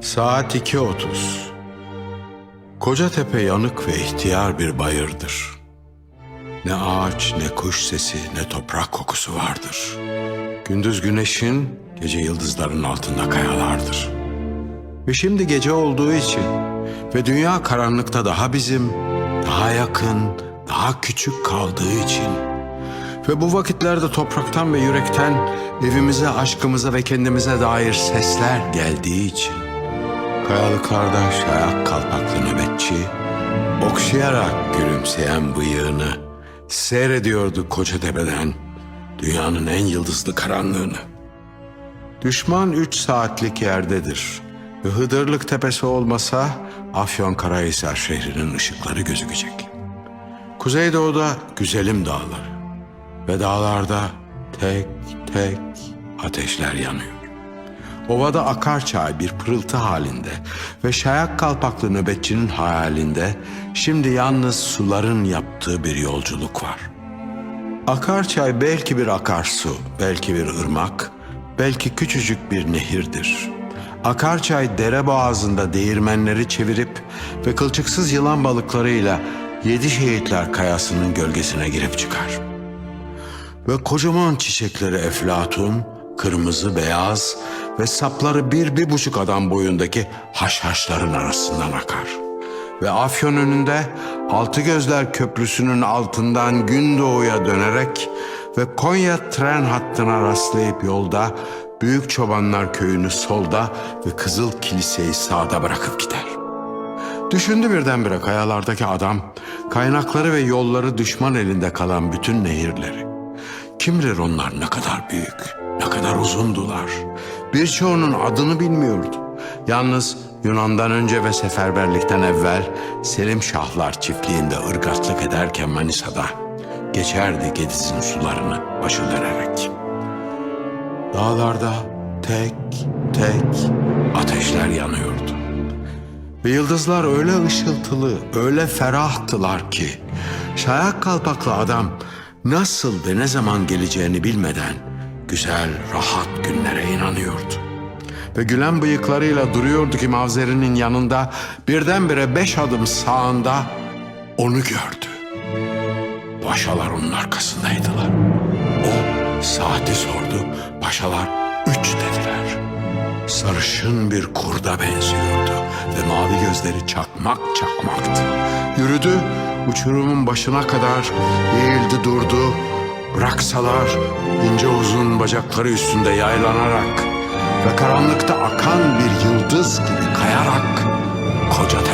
Saat 2.30. Kocatepe yanık ve ihtiyar bir bayırdır. Ne ağaç, ne kuş sesi, ne toprak kokusu vardır. Gündüz güneşin, gece yıldızların altında kayalardır. Ve şimdi gece olduğu için ve dünya karanlıkta daha bizim, daha yakın, daha küçük kaldığı için ve bu vakitlerde topraktan ve yürekten evimize, aşkımıza ve kendimize dair sesler geldiği için kayalıklarda şayak kalpaklı nöbetçi okşayarak gülümseyen bıyığını seyrediyordu Kocatepe'den dünyanın en yıldızlı karanlığını. Düşman üç saatlik yerdedir Hıdırlık tepesi olmasa Afyonkarahisar şehrinin ışıkları gözükecek. Kuzeydoğuda güzelim dağlar ve dağlarda tek tek ateşler yanıyor. Ovada akar çay bir pırıltı halinde ve şayak kalpaklı nöbetçinin hayalinde şimdi yalnız suların yaptığı bir yolculuk var. Akar çay belki bir akarsu, belki bir ırmak, belki küçücük bir nehirdir. Akarçay dere boğazında değirmenleri çevirip ve kılçıksız yılan balıklarıyla yedi şehitler kayasının gölgesine girip çıkar. Ve kocaman çiçekleri eflatun, kırmızı beyaz ve sapları bir, bir buçuk adam boyundaki haşhaşların arasından akar. Ve Afyon önünde Altı Gözler Köprüsü'nün altından Gündoğu'ya dönerek ve Konya tren hattına rastlayıp yolda Büyük Çobanlar Köyü'nü solda ve Kızıl Kilise'yi sağda bırakıp gider. Düşündü birdenbire kayalardaki adam, kaynakları ve yolları düşman elinde kalan bütün nehirleri. Kim bilir onlar ne kadar büyük, ne kadar uzundular. Birçoğunun adını bilmiyordu. Yalnız Yunan'dan önce ve seferberlikten evvel Selim Şahlar çiftliğinde ırgatlık ederken Manisa'da geçerdi Gediz'in sularını başı dönerek. Dağlarda tek tek ateşler yanıyordu. Ve yıldızlar öyle ışıltılı, öyle ferahtılar ki şayak kalpaklı adam nasıl ve ne zaman geleceğini bilmeden güzel, rahat günlere inanıyordu. Ve gülen bıyıklarıyla duruyordu ki Mavzeri'nin yanında birdenbire beş adım sağında onu gördü. Paşalar onun arkasındaydılar. O saati sordu. Paşalar üç dediler. Sarışın bir kurda benziyordu ve mavi gözleri çakmak çakmaktı. Yürüdü, uçurumun başına kadar eğildi durdu. Bıraksalar ince uzun bacakları üstünde yaylanarak ve karanlıkta akan bir yıldız gibi kayarak koca